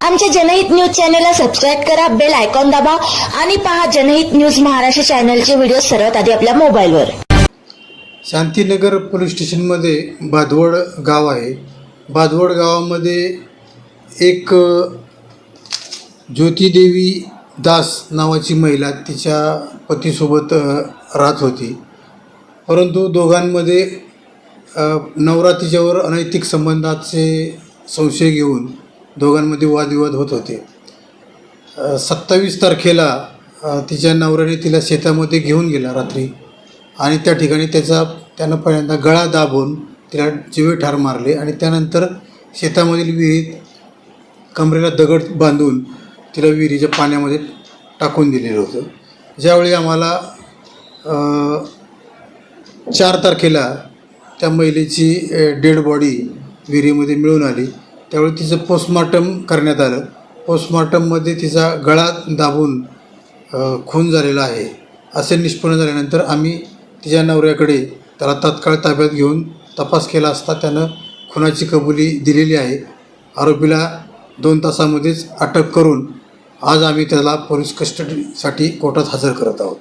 आमच्या जनहित न्यूज चॅनलला सबस्क्राईब करा बेल आयकॉन दाबा आणि पहा जनहित न्यूज महाराष्ट्र चॅनलचे व्हिडिओ सर्वात आधी आपल्या मोबाईलवर. शांतीनगर पोलीस स्टेशनमध्ये बादवड गाव आहे. बादवड गावामध्ये एक ज्योतिदेवी दास नावाची महिला तिच्या पतीसोबत राहत होती. परंतु दोघांमध्ये नवरात्रीच्यावर तिच्यावर अनैतिक संबंधाचे संशय घेऊन दोघांमध्ये वादविवाद होत होते. सत्तावीस तारखेला तिच्या नवऱ्याने तिला शेतामध्ये घेऊन गेला रात्री. आणि त्या ठिकाणी त्याचा त्यानं पहिल्यांदा गळा दाबून तिला जीवे ठार मारले आणि त्यानंतर शेतामधील विहिरीत कमरेला दगड बांधून तिला विहिरीच्या पाण्यामध्ये टाकून दिलेलं होतं. ज्यावेळी आम्हाला चार तारखेला त्या महिलेची डेड बॉडी विहिरीमध्ये मिळून आली त्यावेळी तिचं पोस्टमॉर्टम करण्यात आलं. पोस्टमॉर्टममध्ये तिचा गळा दाबून खून झालेला आहे. असे निष्पन्न झाल्यानंतर आम्ही तिच्या नवऱ्याकडे त्याला तात्काळ ताब्यात घेऊन तपास केला असता त्यानं खुनाची कबुली दिलेली आहे. आरोपीला दोन तासामध्येच अटक करून आज आम्ही त्याला पोलीस कस्टडीसाठी कोर्टात हजर करत आहोत.